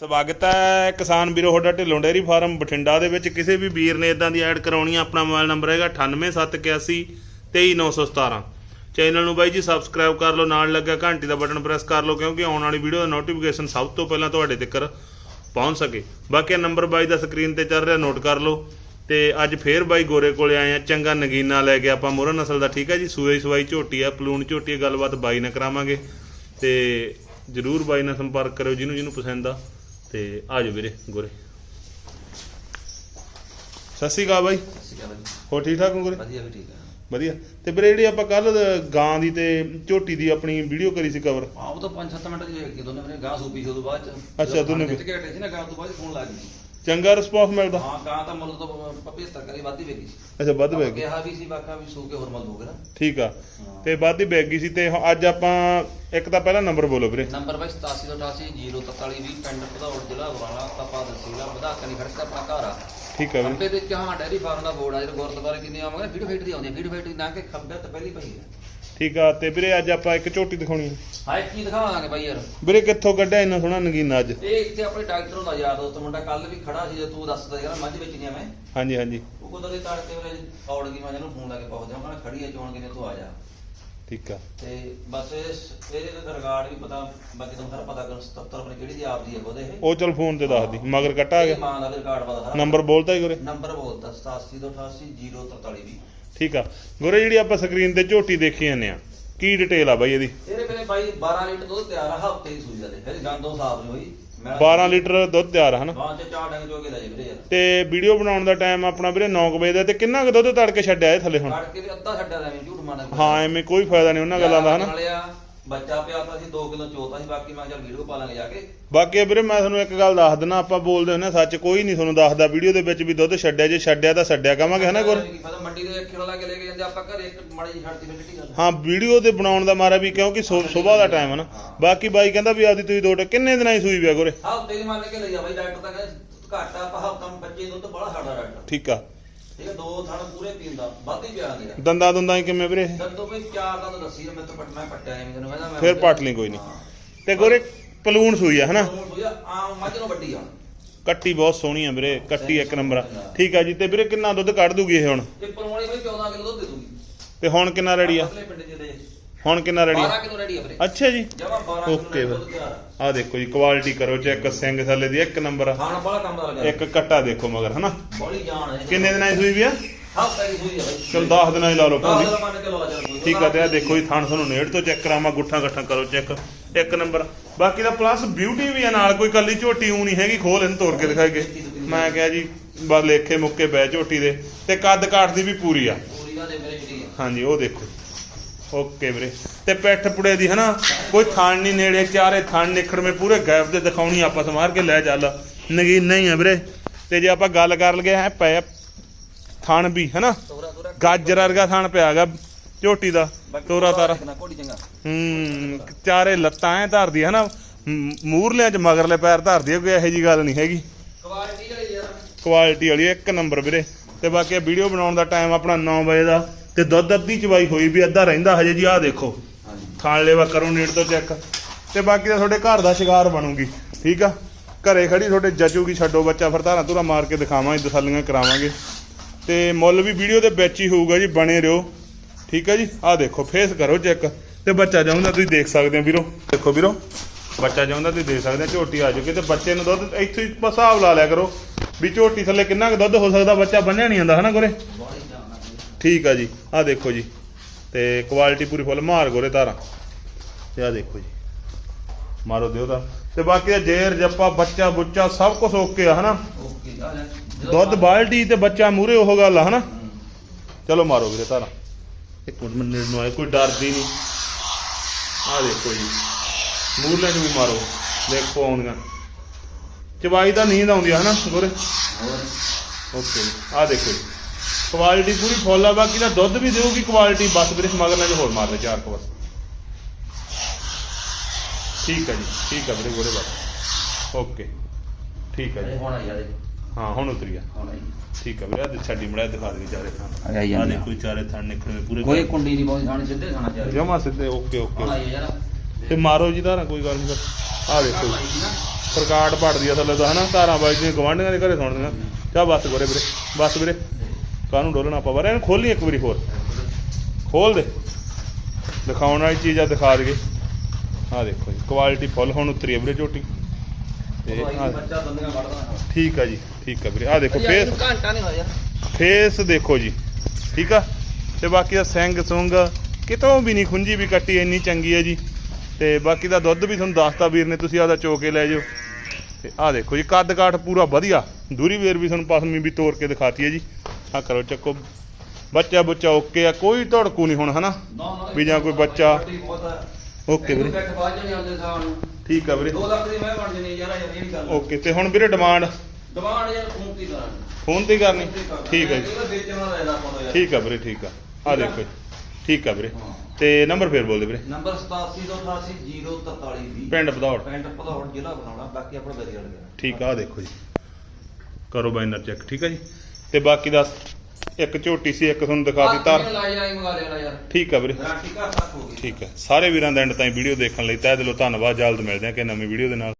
ਸਵਾਗਤ ਹੈ ਕਿਸਾਨ ਵੀਰੋ, ਤੁਹਾਡਾ ਢਿੱਲੋਂ ਡੇਅਰੀ ਫਾਰਮ ਬਠਿੰਡਾ ਦੇ ਵਿੱਚ। ਕਿਸੇ ਵੀ ਵੀਰ ਨੇ ਇਦਾਂ ਦੀ ਐਡ ਕਰਾਉਣੀ ਆ, ਆਪਣਾ ਮੋਬਾਈਲ ਨੰਬਰ ਹੈਗਾ 98781 23917 ਚੈਨਲ ਨੂੰ ਬਾਈ ਜੀ ਸਬਸਕ੍ਰਾਈਬ ਕਰ ਲਓ, ਨਾਲ ਲੱਗਾ ਘੰਟੀ ਦਾ ਬਟਨ ਪ੍ਰੈਸ ਕਰ ਲਓ, ਕਿਉਂਕਿ ਆਉਣ ਵਾਲੀ ਵੀਡੀਓ ਦਾ ਨੋਟੀਫਿਕੇਸ਼ਨ ਸਭ ਤੋਂ ਪਹਿਲਾਂ ਤੁਹਾਡੇ ਤੱਕ ਪਹੁੰਚ ਸਕੇ। ਬਾਕੀ ਨੰਬਰ ਬਾਈ ਦਾ ਸਕਰੀਨ ਤੇ ਚੱਲ ਰਿਹਾ ਨੋਟ ਕਰ ਲਓ। ਤੇ ਅੱਜ ਫੇਰ ਬਾਈ ਗੋਰੇ ਕੋਲੇ ਆਏ ਆ, ਚੰਗਾ ਨਗੀਨਾ ਲੈ ਕੇ ਆਪਾਂ ਮੋਹਰਾ ਨਸਲ ਦਾ, ਠੀਕ ਹੈ ਜੀ? ਸੂਈ ਸਵਾਈ ਝੋਟੀ ਆ, ਪਲੂਣ ਝੋਟੀ ਆ, ਗੱਲਬਾਤ ਬਾਈ ਨਾਲ ਕਰਾਵਾਂਗੇ। ਤੇ ਜਰੂਰ ਬਾਈ ਨਾਲ ਸੰਪਰਕ ਕਰਿਓ, ਜਿਹਨੂੰ ਜਿਹਨੂੰ ਪਸੰਦ ਆ। ਤੇ ਆ ਜਾਓ ਵੀਰੇ ਗੋਰੇ। ਸਤਿ ਸ਼੍ਰੀ ਅਕਾਲ ਬਾਈ। ਹੋ ਠੀਕ ਠਾਕ ਹੋ ਗੋਰੇ? ਵਧੀਆ ਵੀ ਠੀਕ ਆ। ਵਧੀਆ। ਤੇ ਵੀਰੇ ਜਿਹੜੀ ਆਪਾਂ ਕੱਲ ਗਾਂ ਦੀ ਤੇ ਝੋਟੀ ਦੀ ਆਪਣੀ ਵੀਡੀਓ ਕਰੀ ਸੀ ਕਵਰ ਆਹ ਉਹ ਤਾਂ 5-7 ਮਿੰਟ ਦੀ ਹੋਈ ਦੋਨੇ ਮੇਰੇ ਗਾਂ ਸੂਪੀ ਸੀ ਉਦੋਂ ਬਾਅਦ ਚ। ਅੱਛਾ, ਦੋਨੇ ਜਿੱਤ ਕੇ ਹਟੇ ਸੀ ਨਾ ਗਾਂ ਤੋਂ ਬਾਅਦ ਫੋਨ ਲੱਗ ਗਈ ਚੰਗਾ ਰਿਸਪੌਂਸ ਮਿਲਦਾ। ਹਾਂ ਗਾਂ ਤਾਂ ਮੁੱਲ ਤੋਂ 75 ਕਰੀ ਵਾਧੀ ਵੇਗੀ ਅੱਛਾ ਵੱਧ ਆਪਾਂ ਬੈਗ ਕਿਹਾ ਵੀ ਸੀ ਬਾਕਾ ਵੀ ਸੂ ਕੇ ਹੋਰ ਮੁੱਲ ਦੋਗੇ ਨਾ। ਠੀਕ ਆ। ਹਾਂ। ਤੇ ਵੱਧ ਗਈ ਸੀ ਤੇ ਹੁਣ ਅੱਜ ਆਪਾਂ ਇੱਕ ਤਾਂ ਪਹਿਲਾ ਨੰਬਰ ਬੋਲੋ ਵੀਰੇ। ਨੰਬਰ ਬਾਈ 87 88 043 20 ਪਿੰਡ ਭਦੌੜ ਜ਼ਿਲ੍ਹਾ ਬਰਾਲਾ ਤਪਾ ਤਹਿਸੀਲ ਵਧਾ ਕਨੀ ਖੜਕ ਆਪਣਾ ਘਰ ਆ। ਠੀਕ ਆ ਵੀਰੇ। ਖੱਬੇ ਤੇ ਚਾਹਾਂ ਡੈਰੀ ਫਾਰਮ ਦਾ ਬੋਰਡ ਆ ਜਿਹੜਾ ਗੁਰਦੁਆਰੇ ਕਿੰਨੇ ਆਵਾਂਗੇ ਫੀਡ ਦੀ ਆਉਂਦੀ ਫੀਡ ਫੀਡ ਦੀ ਨਾ ਕਿ ਖੱਬੇ ਤੇ ਪਹਿਲੀ ਪਈ ਹੈ ਠੀਕ ਆ ਤੇ ਵੀਰੇ ਅੱਜ ਆਪਾਂ ਇੱਕ ਝੋਟੀ ਦਿਖਾਉਣੀ ਆ। ਹਾਏ ਕੀ ਦਿਖਾਵਾਂਗੇ ਬਾਈ ਯਾਰ। ਵੀਰੇ ਕਿੱਥੋਂ ਕੱਢਿਆ ਇੰਨਾ ਸੋਹਣਾ ਨਗੀਨਾ ਅੱਜ? ਇਹ ਇੱਥੇ ਆਪਣੇ ਡਾਕਟਰ ਹੁੰਦਾ ਯਾਰ ਦੋਸਤ ਮੁੰਡਾ ਕੱਲ ਵੀ ਖੜਾ ਸੀ ਜੇ ਤੂੰ ਦੱਸਦਾ ਯਾਰ ਮੱਝ ਵੇਚਣੀ ਆ ਮੈਂ। ਹਾਂਜੀ ਹਾਂਜੀ। ਉਹ ਕੁਦਰਤੀ ਤੜਕੇ ਵੇਲੇ ਔੜ ਗਈ ਮੈਂ ਇਹਨੂੰ ਫੋਨ ਲਾ ਕੇ ਪਹੁੰਚਦਾ ਕਿਹਾ ਖੜੀ ਹੈ ਚੋਣ ਕਿਨੇ ਤੂੰ ਆ ਜਾ। ਠੀਕ ਆ। ਤੇ ਬਸ ਇਹ ਇਹਦੇ ਤੇ ਰਿਕਾਰਡ ਵੀ ਪਤਾ ਬਾਕੀ ਤੁਹਾਨੂੰ ਸਾਰਾ ਪਤਾ ਕਰ 77 ਆਪਣੀ ਕਿਹੜੀ ਦੀ ਆਪਦੀ ਹੈ ਉਹਦੇ ਇਹ। ਉਹ ਚਲ ਫੋਨ ਤੇ ਦੱਸਦੀ ਮਗਰ ਕੱਟਾ ਆ ਗਿਆ ਮਾਂ ਦਾ ਵੀ ਰਿਕਾਰਡ ਪਤਾ ਨੰਬਰ ਬੋਲਤਾ ਹੀ ਗੁਰੇ ਨੰਬਰ ਬੋਲਤਾ 8788 ਵੀ ਠੀਕ ਆ। ਗੁਰੇ ਜਿਹੜੀ ਆਪਾਂ ਸਕਰੀਨ ਤੇ ਝੋਟੀ ਦੇਖੀ ਜਾਂਦੇ ਆ ਕੀ ਡਿਟੇਲ ਆ ਬਾਈ ਇਹਦੀ? ਇਹਦੇ ਮੇਰੇ ਬਾਈ 12 ਲੀਟਰ ਦੁੱਧ ਤਿਆਰ ਆ ਹਫ਼ਤੇ ਦੀ ਸੂਈ ਦਾ ਦੇ ਫਿਰ ਗੰਦੋਂ ਸਾਫ਼ ਨਹੀਂ ਹੋਈ। ਮੈਂ 12 ਲੀਟਰ ਦੁੱਧ ਤਿਆਰ ਆ ਹਨਾ? ਗਾਂ ਚ ਚਾਰ ਡੰਗ ਜੋ ਕੇ ਲੈ ਜੇ ਵੀਰੇ ਯਾਰ। ਤੇ ਵੀਡੀਓ ਬਣਾਉਣ ਦਾ ਟਾਈਮ ਆਪਣਾ ਵੀਰੇ 9 ਵਜੇ ਦਾ ਤੇ ਕਿੰਨਾ ਕੁ ਦੁੱਧ ਤੜਕੇ ਛੱਡਿਆ ਇਹ ਥੱਲੇ ਹੁਣ? ਤੜਕੇ ਵੀ ਅੱਧਾ ਛੱਡਿਆ ਐਵੇਂ ਝੂਠ ਮਾਰਨਾ ਹਾਂ ਐਵੇਂ ਕੋਈ ਫਾਇਦਾ ਨਹੀਂ ਉਹਨਾਂ ਗੱਲਾਂ ਦਾ ਹਨਾ? ਬੱਚਾ ਪਿਆ ਤਾਂ ਸੀ 2 ਕਿਲੋ ਚੋਤਾ ਸੀ ਬਾਕੀ ਮੈਂ ਚੱਲ ਵੀਡੀਓ ਪਾ ਲਾਂਗੇ ਜਾ ਕੇ। ਬਾਕੀ ਵੀਰੇ ਮੈਂ ਤੁਹਾਨੂੰ ਇੱਕ ਗੱਲ ਦੱਸ ਦਿੰਦਾ ਆਪਾਂ ਬੋਲਦੇ ਆ ਸੱਚ ਕੋਈ ਨਹੀਂ ਤੁਹਾਨੂੰ ਦੱਸਦਾ ਵੀਡੀਓ ਦੇ ਵਿੱਚ ਵੀ ਦੁੱਧ ਛੱਡਿਆ ਜੇ ਛੱਡਿਆ ਤਾਂ ਛੱਡਿਆ ਕਵਾਂਗੇ ਹਨਾ ਗੁਰ? ਮਤਲਬ ਮੰਡੀ ਦੇ ਖੇੜਾ ਲਾ ਕੇ ਲੈ ਕੇ ਜਾਂਦੇ ਆਪਾਂ ਘਰੇ ਇੱਕ ਮਾੜੀ ਜਿਹੀ ਛੱਡਦੀ ਫਿਰ ਕਿਹੜੀ ਗੱਲ ਹਾਂ ਵੀਡੀਓ ਤੇ ਬਣਾਉਣ ਦਾ ਮਾਰਾ ਵੀ ਕਿਉਂਕਿ ਸਵੇਰ ਦਾ ਟਾਈਮ ਹੈ ਨਾ। ਬਾਕੀ ਬਾਈ ਕਹਿੰਦਾ ਵੀ ਆਪਦੀ ਤੁਸੀਂ ਦੋ ਟ ਕਿੰਨੇ ਦਿਨਾਂ ਹੀ ਸੂਈ ਵਿਆ ਗੁਰੇ? ਹਫ਼ਤੇ ਦੀ ਮੰਨ ਕੇ ਲਈ ਆ ਬਾਈ ਡਾਕਟਰ ਤਾਂ ਕਹਿੰਦਾ ਘੱਟ ਹਫਤਾ ਬੱਚੇ ਤਾਂ ਬੜਾ ਸਾਡਾ ਡਾਕਟਰ। ਠੀਕ ਆ। ਠੀਕ ਹੈ ਦੋ ਥਣ ਪੂਰੇ ਪੀਂਦਾ ਵੱਧ ਹੀ ਪਿਆ ਦੇ ਦੰਦਾਂ ਦੁੰਦਾਂ ਹੀ ਕਿਵੇਂ ਵੀਰੇ? ਦੰਦੋਂ ਵੀ ਚਾਰ ਦਾ ਤਾਂ ਦੱਸੀ ਮੈਂ ਤਾਂ ਪਟ ਮੈਂ ਪੱਟਿਆ ਐਵੇਂ ਤੈਨੂੰ ਕਹਿੰਦਾ ਮੈਂ ਫਿਰ ਪੱਟ ਲਈ ਕੋਈ ਨਹੀਂ। ਤੇ ਗੁਰੇ ਪਲੂਣ ਸੂਈ ਆ ਹਨਾ? ਹੁਣ ਸੋਇਆ ਆਮ ਮੱਝ ਨੂੰ ਵੱਡੀ ਆ। ਕੱਟੀ ਬਹੁਤ ਸੋਹਣੀ ਆ ਵੀਰੇ ਕੱਟੀ ਇੱਕ ਨੰਬਰ ਆ। ਠੀਕ ਆ ਜੀ ਤੇ ਵੀਰੇ ਕਿੰਨਾ ਦੁੱਧ ਕੱਢ ਦੂਗੀ ਇਹ ਹੁਣ? ਤੇ ਪਰਵਾਣੀ ਬਈ 14 ਕਿਲੋ ਦੁੱਧ ਦੇ ਦੂਗੀ। ਤੇ ਹੁਣ ਕਿੰਨਾ ਰੈਡੀ ਆ? ਹੁਣ ਕਿੰਨਾ ਰੈਡੀ 12 ਆ ਕਿਲੋ ਰੈਡੀ ਆ ਵੀਰੇ। ਅੱਛਾ ਜੀ। ਜਮਾ 12 ਕਿਲੋ ਓਕੇ ਤਿਆਰ ਆ ਦੇਖੋ ਜੀ ਕੁਆਲਿਟੀ ਕਰੋ ਚੈੱਕ ਸਿੰਘ ਥੱਲੇ ਦੀ ਇੱਕ ਨੰਬਰ ਖਾਣ ਵਾਲਾ ਕੰਮ ਦਾ ਲੱਗਾ ਇੱਕ ਕੱਟਾ ਦੇਖੋ ਮਗਰ ਹਨਾ? ਬੜੀ ਜਾਨ ਹੈ। ਕਿੰਨੇ ਦਿਨਾਂ ਦੀ ਸੂਈ ਵੀ ਆ? ਹਫਤਾ ਦੀ ਸੂਈ ਆ ਬਾਈ। ਚਲ 10 ਦਿਨਾਂ ਲਾ ਲਓ ਦਾ ਲਾ ਚੱਲ ਠੀਕ ਆ ਤੇ ਆ ਦੇਖੋ ਜੀ ਥਣ ਤੁਹਾਨੂੰ ਨੇੜ ਤੋਂ ਚੈੱਕ ਕਰਾਵਾਂ ਗੁੱਠਾ ਗੱਠਾ ਕਰੋ ਚੈੱਕ। ਇੱਕ ਨੰਬਰ ਬਾਕੀ ਦਾ ਪਲੱਸ ਬਿਊਟੀ ਵੀ ਆ ਨਾਲ ਕੋਈ ਕੱਲੀ ਝੋਟੀ ਊ ਨਹੀਂ ਹੈਗੀ ਖੋਲ ਇਹਨੂੰ ਤੋੜ ਕੇ ਦਿਖਾਏਗੇ ਮੈਂ ਕਿਹਾ ਜੀ ਬਸ ਲੇਖੇ ਮੁੱਕੇ ਬੈ ਝੋਟੀ ਦੇ। ਤੇ ਕੱਦ ਕਾਠ ਦੀ ਵੀ ਪੂਰੀ ਆ। ਪੂਰੀ ਦਾ ਦੇ ਮੇਰੇ ਜਿਹੜੀ ਆ। ਹਾਂਜੀ ਉਹ ਦੇਖੋ। ਓਕੇ ਵੀਰੇ। ਤੇ ਪਿੱਠ ਪੁੜੇ ਦੀ ਹਨਾ ਕੋਈ ਥਣ ਨਹੀਂ ਨੇੜੇ ਚਾਰੇ ਥਣ ਨਿਖੜਵੇਂ ਪੂਰੇ ਗੈਪ ਦੇ ਦਿਖਾਉਣੀ ਆਪਾਂ ਸਮਾਰ ਕੇ ਲੈ ਚੱਲ। ਨਗੀਨ ਨਹੀਂ ਆ ਵੀਰੇ। ਤੇ ਜੇ ਆਪਾਂ ਗੱਲ ਕਰ ਲਗੇ ਹੈ ਪੈ ਥਣ ਵੀ ਹਨਾ? ਗਾਜਰ ਵਰਗਾ ਥਣ ਪਿਆਗਾ ਝੋਟੀ ਦਾ ਤੋਰਾ ਤਾਰਾ। ਹੂੰ ਚਾਰੇ ਲੱਤਾਂ ਐ ਧਰਦੀ ਹੈ ਨਾ ਮ- ਮੂਰਲਿਆਂ ਚ ਮਗਰਲੇ ਪੈਰ ਧਰਦੀ ਕੋਈ ਇਹੋ ਜੀ ਗੱਲ ਨਹੀਂ ਹੈਗੀ। ਕੁਆਲਿਟੀ ਵਾਲੀ ਯਾਰ। ਕੁਆਲਿਟੀ ਵਾਲੀ ਇੱਕ ਨੰਬਰ ਵੀਰੇ। ਤੇ ਬਾਕੀ ਵੀਡੀਓ ਬਣਾਉਣ ਦਾ ਟਾਈਮ ਆਪਣਾ 9 ਵਜੇ ਦਾ। ਤੇ ਦੁੱਧ ਅੱਧੀ ਚਵਾਈ ਹੋਈ ਵੀ ਅੱਧਾ ਰਹਿੰਦਾ ਹਜੇ ਜੀ ਆਹ ਦੇਖੋ। ਖਾਣ ਲੈਵਾ ਕਰੋ ਨੇੜ ਤੋਂ ਚੈੱਕ। ਤੇ ਬਾਕੀ ਤਾਂ ਤੁਹਾਡੇ ਘਰ ਦਾ ਸ਼ਿਕਾਰ ਬਣੂਗੀ ਠੀਕ ਆ? ਘਰੇ ਖੜੀ ਤੁਹਾਡੇ ਜਚੂਗੀ ਛੱਡੋ ਬੱਚਾ ਫਿਰ ਧਾਰਾਂ ਧੁਰਾ ਮਾਰ ਕੇ ਦਿਖਾਵਾਂਗੇ ਦਸਾਲੀਆਂ ਕਰਾਵਾਂਗੇ। ਤੇ ਮੁੱਲ ਵੀ ਵੀਡੀਓ ਦੇ ਵਿੱਚ ਹੀ ਹੋਊਗਾ ਜੀ ਬਣੇ ਰਹੋ ਠੀਕ ਆ ਜੀ? ਆਹ ਦੇਖੋ ਫੇਸ ਕਰੋ ਚੈੱਕ। ਤੇ ਬੱਚਾ ਜਾਉਂਦਾ ਤੁਸੀਂ ਦੇਖ ਸਕਦੇ ਹੋ ਵੀਰੋ। ਦੇਖੋ ਵੀਰੋ ਬੱਚਾ ਜਾਉਂਦਾ ਤੁਸੀਂ ਦੇਖ ਸਕਦੇ ਹੋ ਝੋਟੀ ਆ ਚੁੱਕੀ ਤੇ ਬੱਚੇ ਨੂੰ ਦੁੱਧ ਇੱਥੇ ਹੀ ਹਿਸਾਬ ਲਾ ਲਿਆ ਕਰੋ ਵੀ ਝੋਟੀ ਥੱਲੇ ਕਿੰਨਾ ਕੁ ਦੁੱਧ ਹੋ ਸਕਦਾ ਬੱਚਾ ਬੰਨਿਆ ਨਹੀਂ ਜਾਂਦਾ ਹਨਾ ਬਾਈ। ਠੀਕ ਆ ਜੀ। ਆਹ ਦੇਖੋ ਜੀ। ਤੇ ਕੁਆਲਿਟੀ ਪੂਰੀ ਫੁੱਲ ਮਾਰ ਗੋਰੇ ਧਾਰਾਂ ਤੇ ਆਹ ਦੇਖੋ ਜੀ। ਮਾਰੋ ਦਿਓ ਤਾਂ। ਤੇ ਬਾਕੀ ਦਾ ਜੇਰ ਜੱਪਾ ਬੱਚਾ ਬੁੱਚਾ ਸਭ ਕੁਝ ਓਕੇ ਆ ਹਨਾ? ਓਕੇ ਆ ਦੁੱਧ ਬਾਲਟੀ ਤੇ ਬੱਚਾ ਮੂਰੇ ਉਹ ਗੱਲ ਆ ਹਨਾ। ਚਲੋ ਮਾਰੋ ਵੀਰੇ ਧਾਰਾਂ ਇੱਕ ਮਿੰਟ ਮੈਨੂੰ ਨੂੰ ਆਏ ਕੋਈ ਡਰਦੀ ਨਹੀਂ। ਆਹ ਦੇਖੋ ਜੀ। ਮੂਰਲੇ ਨੂੰ ਵੀ ਮਾਰੋ। ਦੇਖੋ ਆਉਂਦੀਆਂ ਚਵਾਈ ਤਾਂ ਨੀਂਦ ਆਉਂਦੀ ਆ ਹਨਾ ਗੋਰੇ? ਓਕੇ ਆਹ ਦੇਖੋ ਜੀ। ਕੁਆਲਿਟੀ ਪੂਰੀ ਫੁੱਲ ਆ ਬਾਕੀ ਦਾ ਦੁੱਧ ਵੀ ਦੇਊਗੀ ਕੁਆਲਿਟੀ ਬਸ ਵੀਰੇ ਮਗਰ ਨਾਲ ਹੋਰ ਮਾਰ ਦੇ ਚਾਰ ਕੁ ਬਸ। ਠੀਕ ਆ ਜੀ ਠੀਕ ਆ ਵੀਰੇ ਗੋਰੇ ਬਸ ਓਕੇ। ਠੀਕ ਇਹ ਜੀ। ਹੁਣ ਆ ਯਾਰ ਹਾਂ ਹੁਣ ਉਤਰੀ ਆ। ਹੁਣ ਆਈ। ਠੀਕ ਆ ਵੀਰੇ ਆਹ ਛੱਡੀ ਮੜਾ ਦਿਖਾ ਦੇ ਚਾਰੇ ਥਾਂ। ਆ ਦੇਖੋ ਜੀ ਚਾਰੇ ਥਾਂ ਨਿਕਲਵੇਂ ਪੂਰੇ ਕੋਈ ਕੁੰਡੀ ਨਹੀਂ ਬਹੁਤ ਖਾਣੀ ਸਿੱਧੇ ਖਾਣਾ ਚਾਹੀਦਾ। ਜਮਾ ਸਿੱਧੇ ਓਕੇ ਓਕੇ। ਤੇ ਮਾਰੋ ਜੀ ਧਾਰਾਂ ਕੋਈ ਗੱਲ ਨਹੀਂ ਆ ਦੇਖੋ ਪ੍ਰਕਾਟ ਪੜਦੀ ਆ ਥੱਲੇ ਤਾਂ ਹਨਾ? ਧਾਰਾਂ ਵੱਜਦੀਆਂ ਗਵਾਂਢੀਆਂ ਦੇ ਘਰੇ ਸੁਣਦੀਆਂ ਚਾ ਬਸ ਗੋਰੇ ਵੀਰੇ। ਬਸ ਵੀਰੇ। ਕਾਹਨੂੰ ਡੋਲਣਾ ਪਵਾ ਇਹਨੂੰ ਖੋਲੀ ਇੱਕ ਵਾਰੀ ਹੋਰ। ਖੋਲ ਦੇ। ਦਿਖਾਉਣ ਵਾਲੀ ਚੀਜ਼ ਆ ਦਿਖਾ ਦਈਏ। ਆ ਦੇਖੋ ਜੀ ਕੁਆਲਿਟੀ ਫੁੱਲ ਹੁਣ ਉਤਰੀ ਆ ਵੀਰੇ ਝੋਟੀ। ਤੇ ਠੀਕ ਆ ਜੀ ਠੀਕ ਆ ਵੀਰੇ। ਆ ਦੇਖੋ ਫੇਸ ਘੰਟਾ ਨਹੀਂ ਹੋਇਆ। ਫੇਸ ਦੇਖੋ ਜੀ ਠੀਕ ਆ? ਤੇ ਬਾਕੀ ਦਾ ਸਿੰਘ ਸੁੰਗ ਕਿਤੋਂ ਵੀ ਨਹੀਂ ਖੁੰਜੀ ਵੀ ਕੱਟੀ ਇੰਨੀ ਚੰਗੀ ਹੈ ਜੀ। ਤੇ ਬਾਕੀ ਦਾ ਦੁੱਧ ਵੀ ਤੁਹਾਨੂੰ ਦੱਸਤਾ ਵੀਰ ਨੇ ਤੁਸੀਂ ਆਦਾ ਚੋ ਕੇ ਲੈ ਜਾਓ। ਤੇ ਆਹ ਦੇਖੋ ਜੀ ਕੱਦ ਕਾਠ ਪੂਰਾ ਵਧੀਆ। ਦੂਰੀ ਵੇਰ ਵੀ ਤੁਹਾਨੂੰ ਪਸਮੀ ਵੀ ਤੋੜ ਕੇ ਦਿਖਾਤੀ ਹੈ ਜੀ। ਆ ਕਰੋ ਚੱਕੋ। ਬੱਚਾ ਬੱਚਾ ਓਕੇ ਆ ਕੋਈ ਧੜਕੂ ਨਹੀਂ ਹੁਣ ਹਨਾ? ਵੀ ਜਾਂ ਕੋਈ ਬੱਚਾ-। ਓਕੇ ਵੀਰੇ। ਠੀਕ ਆ ਵੀਰੇ। 2 ਲੱਖ ਦੀ ਮੈਂ ਬਣ ਜਣੀ ਯਾਰ ਇਹ ਨਹੀਂ ਗੱਲ ਓਕੇ ਤੇ ਹੁਣ ਵੀਰੇ ਡਿਮਾਂਡ? ਡਿਮਾਂਡ ਯਾਰ ਫੋਨ ਤੇ ਕਰਾਂ ਫੋਨ ਤੇ ਕਰਨੀ? ਠੀਕ ਹੈ ਜੀ। ਠੀਕ ਆ ਵੀਰੇ ਠੀਕ ਆ। ਆ ਦੇਖੋ ਠੀਕ ਆ ਵੀਰੇ। ਤੇ ਨੰਬਰ ਫੇਰ ਬੋਲ ਦੇ ਵੀਰੇ। ਨੰਬਰ 8728004320 ਪਿੰਡ ਬਧੌੜ ਪਿੰਡ ਭਦੌੜ ਜ਼ਿਲ੍ਹਾ ਬਣਾਉਣਾ ਬਾਕੀ ਆਪਣਾ ਬਰੀਅੜ ਗਿਆ। ਠੀਕ ਆ ਦੇਖੋ ਜੀ। ਕਰੋ ਬਾਈਨਰ ਚੈੱਕ ਠੀਕ ਆ ਜੀ? ਤੇ ਬਾਕੀ ਦਾ ਇੱਕ ਝੋਟੀ ਸੀ ਇੱਕ ਤੁਹਾਨੂੰ ਦਿਖਾ ਦਿੱਤਾ। ਲਾਈ ਆਈ ਮੰਗਾ ਲੈਣਾ ਯਾਰ। ਠੀਕ ਆ ਵੀਰੇ। ਗਾਰੰਟੀ ਘਰ ਤੱਕ ਹੋ ਗਈ। ਠੀਕ ਹੈ ਸਾਰੇ ਵੀਰਾਂ ਦਾ ਐਂਡ ਤਾਈਂ ਵੀਡੀਓ ਦੇਖਣ ਲਈ ਤਹਿ ਦਿਲੋਂ ਧੰਨਵਾਦ। ਜਲਦ ਮਿਲਦੇ ਹਾਂ ਕਿ ਨਵੀਂ ਵੀਡੀਓ ਦੇ ਨਾਲ।